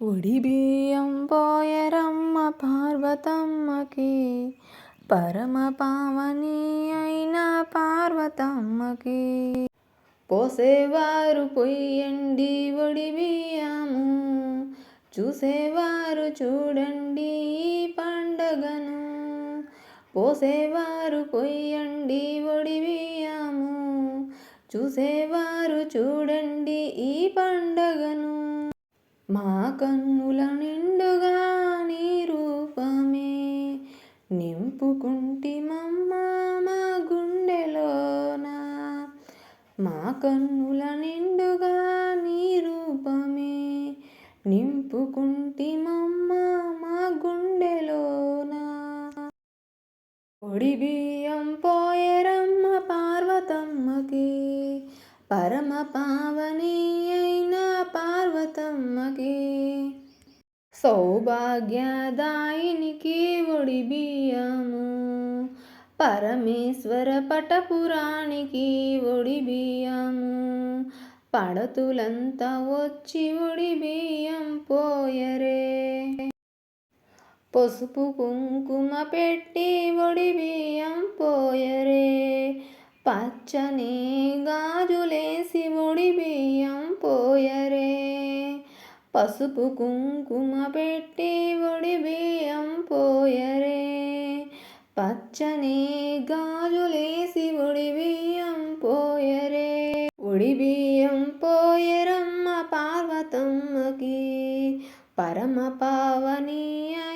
ఒడి బియ్యం పోయరమ్మ పార్వతమ్మకి పరమ పావని అయిన పార్వతమ్మకి. పోసేవారు పొయ్యండి ఒడి బియ్యము చూసేవారు చూడండి పండగను. పోసేవారు పొయ్యండి ఒడి బియ్యము చూసేవారు చూడండి ఈ పండగను. మా కన్నుల నిండుగా నీ రూపమే. నింపుకుంటిమమ్మ మా గుండెలోన. మా కన్నుల నిండుగా నీ రూపమే. నింపుకుంటిమమ్మ మా గుండెలోన. పొడి బియ్యం పోయరమ్మ పార్వతమ్మకి. పరమ పావని అయిన పార్వతమ్మకి సౌభాగ్యదాయినికి ఒడి బియ్యము పరమేశ్వర పటపురానికి ఒడి బియ్యము పడతులంతా వచ్చి ఒడి బియ్యం పోయరే. పసుపు కుంకుమ పెట్టి ఒడి బియ్యం పోయరే. పచ్చని గాజులేసి ఒడి బియ్యం పసుపు కుంకుమ పెట్టి ఒడి బియ్యం పోయరే. పచ్చని గాజులేసి ఒడి బియ్యం పోయరే. ఒడి బియ్యం పోయరమ్మ పార్వతమ్మకి. పరమ పావనీయ